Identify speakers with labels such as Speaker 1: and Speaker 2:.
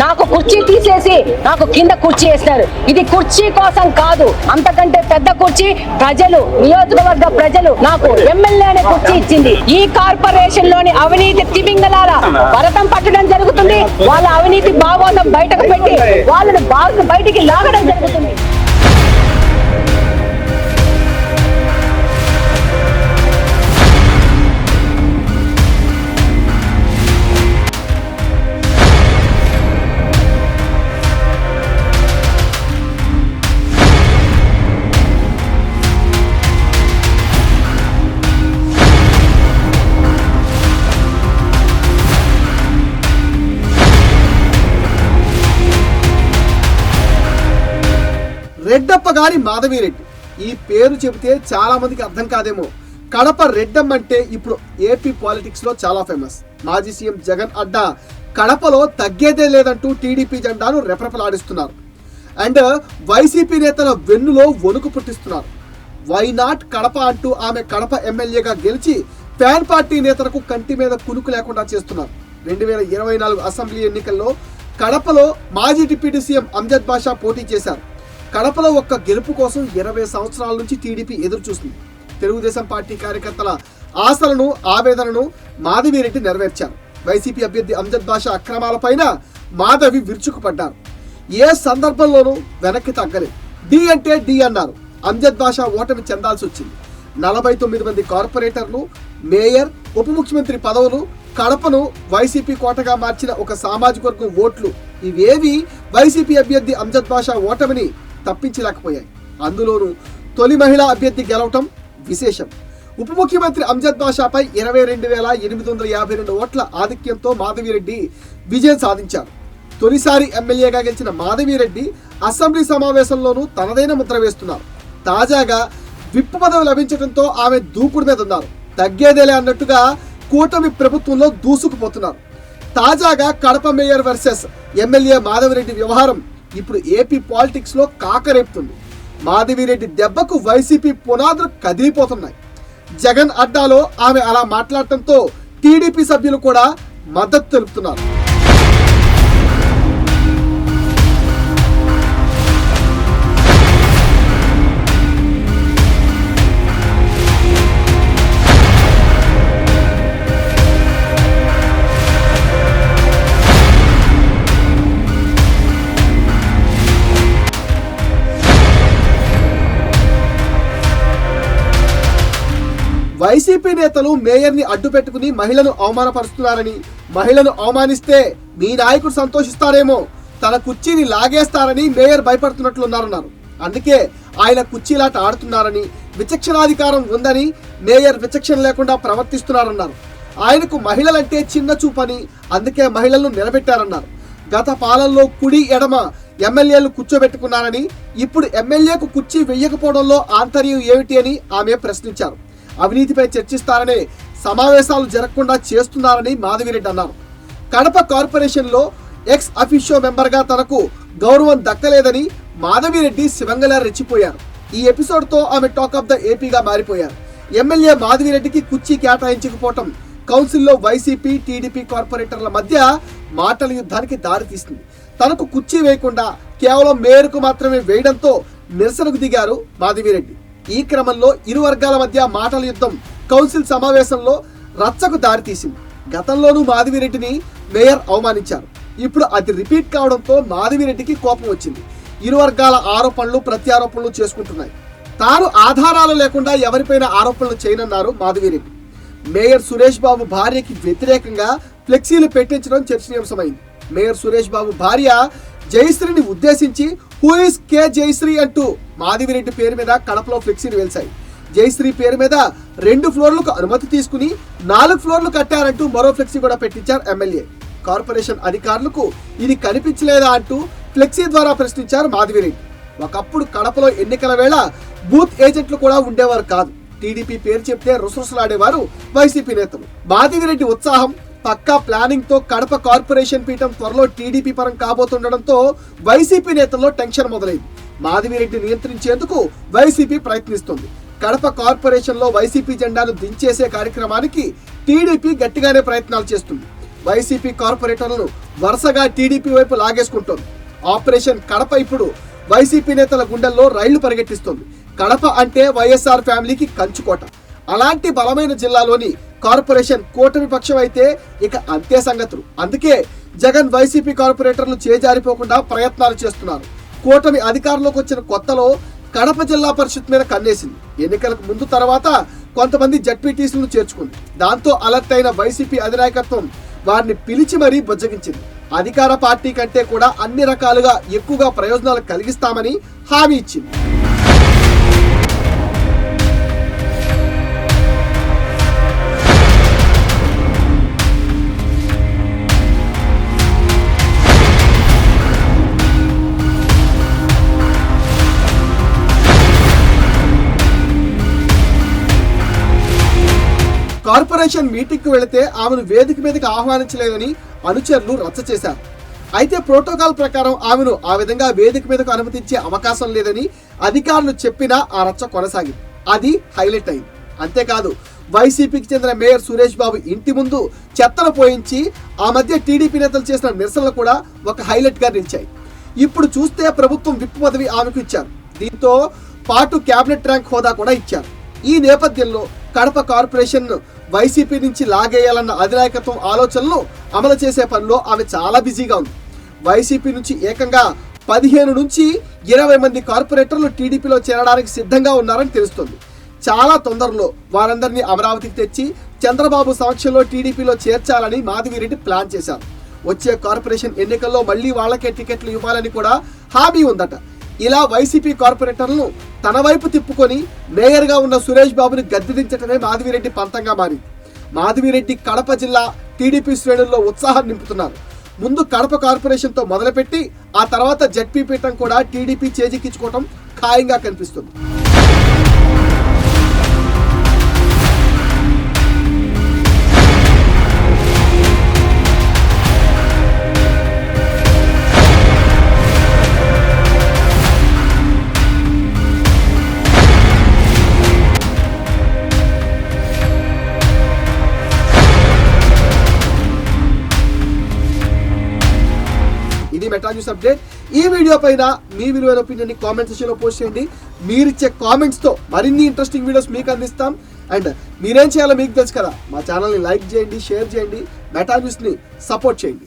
Speaker 1: నాకు కుర్చీ తీసేసి నాకు కింద కుర్చీ వేస్తారు. ఇది కుర్చీ కోసం కాదు అంతకంటే పెద్ద కుర్చీ ప్రజలు నియోజకవర్గ ప్రజలు నాకు ఎమ్మెల్యే అనే కుర్చీ ఇచ్చింది. ఈ కార్పొరేషన్లోని అవినీతి తిమింగలాల భరతం పట్టడం జరుగుతుంది. వాళ్ళ అవినీతి భాగోతం బయటకు పెట్టి వాళ్ళని బాగు బయటికి లాగడం జరుగుతుంది.
Speaker 2: రెడ్డప్ప గారి మాధవిరెడ్డి. ఈ పేరు చెబితే చాలా మందికి అర్థం కాదేమో. కడప రెడ్డమ్మ అంటే ఇప్పుడు ఏపీ పాలిటిక్స్లో చాలా ఫేమస్. మాజీ సీఎం జగన్ అడ్డా కడపలో తగ్గేదే లేదంటూ టీడీపీ జెండాను రెపరెపలాడిస్తున్నారు. అండ్ వైసీపీ నేతల వెన్నులో వణుకు పుట్టిస్తున్నారు. వై నాట్ కడప అంటూ ఆమె కడప ఎమ్మెల్యేగా గెలిచి ఫ్యాన్ పార్టీ నేతలకు కంటి మీద కునుకు లేకుండా చేస్తున్నారు. రెండు వేల ఇరవై నాలుగు అసెంబ్లీ ఎన్నికల్లో కడపలో మాజీ డిప్యూటీ సీఎం అంజద్ బాషా పోటీ చేశారు. కడపలో ఒక్క గెలుపు కోసం ఇరవై సంవత్సరాల నుంచి టీడీపీ ఎదురు చూస్తుంది తెలుగుదేశం పార్టీ కార్యకర్తల ఆశలను ఆవేదనను మాధవిరెడ్డి నెరవేర్చారు. వైసీపీ అభ్యర్థి అంజద్ బాషా అక్రమాలపైన మాధవి విరుచుకుపడ్డారు. ఏ సందర్భంలోనూ వెనక్కి తగ్గలేదు. డి అంటే డి అన్నారు. అంజద్ బాషా ఓటమి చెందాల్సి వచ్చింది. నలభై తొమ్మిది మంది కార్పొరేటర్లు మేయర్ ఉప ముఖ్యమంత్రి పదవులు కడపను వైసీపీ కోటగా మార్చిన ఒక సామాజిక వర్గం ఓట్లు. ఇవేవి వైసీపీ అభ్యర్థి అంజద్ బాషా ఓటమిని తప్పించలేకపోయాయి. అందులోనూ తొలి మహిళా అభ్యర్థి గెలవటం విశేషం. ఉప ముఖ్యమంత్రి అంజద్ బాషాపై ఇరవై రెండు వేల ఎనిమిది వందల యాభై రెండు ఓట్ల ఆధిక్యంతో మాధవిరెడ్డి విజయం సాధించారు. తొలిసారి ఎమ్మెల్యేగా గెలిచిన మాధవిరెడ్డి అసెంబ్లీ సమావేశంలోనూ తనదైన ముద్ర వేస్తున్నారు. తాజాగా విప్పు పదవి లభించడంతో ఆమె దూకుడు మీద ఉన్నారు. తగ్గేదేలే అన్నట్టుగా కూటమి ప్రభుత్వంలో దూసుకుపోతున్నారు. తాజాగా Kadapa mayor versus MLA Madhavi Reddy వ్యవహారం ఇప్పుడు ఏపీ పాలిటిక్స్లో కాకరేపుతుంది. మాధవిరెడ్డి దెబ్బకు వైసీపీ పునాదులు కదిలిపోతున్నాయి. జగన్ అడ్డాలో ఆమె అలా మాట్లాడటంతో టీడీపీ సభ్యులు కూడా మద్దతు తెలుపుతున్నారు. టీడీపీ నేతలు మేయర్ని అడ్డు పెట్టుకుని మహిళను అవమానపరుస్తున్నారని మహిళను అవమానిస్తే మీ నాయకుడు సంతోషిస్తారేమో తన కుర్చీని లాగేస్తారని మేయర్ భయపడుతున్నట్లున్నారన్నారు. అందుకే ఆయన కుర్చీలాట ఆడుతున్నారని విచక్షణాధికారం ఉందని మేయర్ విచక్షణ లేకుండా ప్రవర్తిస్తున్నారన్నారు. ఆయనకు మహిళలంటే చిన్న చూపని అందుకే మహిళలను నిలబెట్టారన్నారు. గత పాలనలో కుడి ఎడమ ఎమ్మెల్యేలు కూర్చోబెట్టుకున్నారని ఇప్పుడు ఎమ్మెల్యేకు కుర్చీ వెయ్యకపోవడంలో ఆంతర్యం ఏమిటి అని ఆమె ప్రశ్నించారు. అవినీతిపై చర్చిస్తారనే సమావేశాలు జరగకుండా చేస్తున్నారని మాధవిరెడ్డి అన్నారు. కడప కార్పొరేషన్లో ఎక్స్ అఫీషియో మెంబర్గా తనకు గౌరవం దక్కలేదని మాధవిరెడ్డి శివంగల రెచ్చిపోయారు. ఈ ఎపిసోడ్తో ఆమె టాక్ ఆఫ్ ద ఏపీగా మారిపోయారు. ఎమ్మెల్యే మాధవిరెడ్డికి కుర్చీ కేటాయించకపోవటం కౌన్సిల్లో వైసీపీ టీడీపీ కార్పొరేటర్ల మధ్య మాటల యుద్ధానికి దారితీస్తుంది తనకు కుర్చీ వేయకుండా కేవలం మేరకు మాత్రమే వేయడంతో నిరసనకు దిగారు మాధవిరెడ్డి. ఈ క్రమంలో ఇరు వర్గాల మధ్య మాటల యుద్ధం కౌన్సిల్ సమావేశంలో రచ్చకు దారితీసింది. గతంలోనూ మాధవిరెడ్డిని మేయర్ అవమానించారు. ఇప్పుడు అది రిపీట్ కావడంతో మాధవిరెడ్డికి కోపం వచ్చింది. ఇరు వర్గాల ఆరోపణలు ప్రత్యారోపణలు చేసుకుంటున్నాయి. తాను ఆధారాలు లేకుండా ఎవరిపైన ఆరోపణలు చేయనన్నారు మాధవిరెడ్డి. మేయర్ సురేష్ బాబు భార్యకి వ్యతిరేకంగా ఫ్లెక్సీలు పెట్టించడం చర్చనీయాంశమైంది. మేయర్ సురేష్ బాబు భార్య జయశ్రీని ఉద్దేశించి హూ ఇస్ కే జయశ్రీ అంటూ మాధవిరెడ్డి పేరు మీద కడపలో ఫ్లెక్సీలు వెలిశాయి జయశ్రీ పేరు మీద రెండు ఫ్లోర్లకు అనుమతి తీసుకుని నాలుగు ఫ్లోర్లు కట్టారంటూ మరో ఫ్లెక్సీ కూడా పెట్టించారు ఎమ్మెల్యే. కార్పొరేషన్ అధికారులకు ఇది కనిపించలేదా అంటూ ఫ్లెక్సీ ద్వారా ప్రశ్నించారు మాధవిరెడ్డి ఒకప్పుడు కడపలో ఎన్నికల వేళ బూత్ ఏజెంట్లు కూడా ఉండేవారు కాదు. టీడీపీ పేరు చెప్తే రుసరుసలాడేవారు వైసీపీ నేతలు. మాధవిరెడ్డి ఉత్సాహం పక్కా ప్లానింగ్తో కడప కార్పొరేషన్ పీఠం త్వరలో టీడీపీ పరం కాబోతుండడంతో వైసీపీ నేతల్లో టెన్షన్ మొదలైంది. మాధవిరెడ్డి నియంత్రించేందుకు వైసీపీ ప్రయత్నిస్తుంది. కడప కార్పొరేషన్లో వైసీపీ జెండాను దించేసే కార్యక్రమానికి టీడీపీ గట్టిగానే ప్రయత్నాలు చేస్తుంది. వైసీపీ కార్పొరేటర్లను వరుసగా టీడీపీ వైపు లాగేసుకుంటోంది. ఆపరేషన్ కడప ఇప్పుడు వైసీపీ నేతల గుండెల్లో రైళ్ళు పరిగెట్టిస్తోంది. కడప అంటే వైఎస్ఆర్ ఫ్యామిలీకి కంచుకోట. అలాంటి బలమైన జిల్లాలోని కార్పొరేషన్ కూటమి పక్షం అయితే ఇక అంతే సంగతులు. అందుకే జగన్ వైసీపీ కార్పొరేటర్లు చేజారిపోకుండా ప్రయత్నాలు చేస్తున్నారు. కూటమి అధికారంలోకి వచ్చిన కొత్తలో కడప జిల్లా పరిషత్ మీద కన్నేసింది. ఎన్నికలకు ముందు తర్వాత కొంతమంది జడ్పీటీసీలను చేర్చుకుంది. దాంతో అలర్ట్ అయిన వైసీపీ అధినాయకత్వం వారిని పిలిచి మరీ బుజ్జగించింది. అధికార పార్టీ కంటే కూడా అన్ని రకాలుగా ఎక్కువగా ప్రయోజనాలు కలిగిస్తామని హామీ ఇచ్చింది. కార్పొరేషన్ మీటింగ్కు వెళితే ఆమెను వేదిక మీదకి ఆహ్వానించలేదని అనుచరులు రచ్చ చేశారు. అయితే ప్రోటోకాల్ ప్రకారం ఆమెను ఆ విధంగా వేదిక మీదకు అనుమతించే అవకాశం లేదని అధికారులు చెప్పినా ఆ రచ్చ కొనసాగింది. అది హైలైట్ అయింది. అంతేకాదు వైసీపీకి చెందిన మేయర్ సురేష్ బాబు ఇంటి ముందు చెత్తను పోయించి ఆ మధ్య టీడీపీ నేతలు చేసిన నిరసనలు కూడా ఒక హైలైట్గా నిలిచాయి. ఇప్పుడు చూస్తే ప్రభుత్వం విప్ పదవి ఆమెకు ఇచ్చారు. దీంతో పాటు క్యాబినెట్ ర్యాంక్ హోదా కూడా ఇచ్చారు. ఈ నేపథ్యంలో కడప కార్పొరేషన్ వైసీపీ నుంచి లాగేయాలన్న అధినాయకత్వం ఆలోచనలు అమలు చేసే పనిలో ఆమె చాలా బిజీగా ఉంది. వైసీపీ నుంచి ఏకంగా పదిహేను నుంచి ఇరవై మంది కార్పొరేటర్లు టీడీపీలో చేరడానికి సిద్ధంగా ఉన్నారని తెలుస్తుంది. చాలా తొందరలో వారందరినీ అమరావతికి తెచ్చి చంద్రబాబు సమక్షంలో టీడీపీలో చేర్చాలని మాధవిరెడ్డి ప్లాన్ చేశారు. వచ్చే కార్పొరేషన్ ఎన్నికల్లో మళ్ళీ వాళ్ళకే టికెట్లు ఇవ్వాలని కూడా హామీ ఉందట. ఇలా వైసీపీ కార్పొరేటర్లను తన వైపు తిప్పుకొని మేయర్గా ఉన్న సురేష్ బాబుని గద్దెదించటమే మాధవిరెడ్డి పంతంగా మారింది. మాధవిరెడ్డి కడప జిల్లా టీడీపీ శ్రేణుల్లో ఉత్సాహం నింపుతున్నారు. ముందు కడప కార్పొరేషన్తో మొదలుపెట్టి ఆ తర్వాత జడ్పీ పీఠం కూడా టీడీపీ చేజిక్కించుకోవటం ఖాయంగా కనిపిస్తుంది. ఇది మెటా న్యూస్ అప్డేట్. ఈ వీడియో పైన మీ విలువైన ఒపీనియన్ కామెంట్ సెక్షన్లో పోస్ట్ చేయండి. మీరిచ్చే కామెంట్స్తో కామెంట్స్తో మరిన్ని ఇంట్రెస్టింగ్ వీడియోస్ మీకు అందిస్తాం. అండ్ మీరేం చేయాలో మీకు తెలుసు కదా. మా ఛానల్ని లైక్ చేయండి షేర్ చేయండి మెటా న్యూస్ని సపోర్ట్ చేయండి.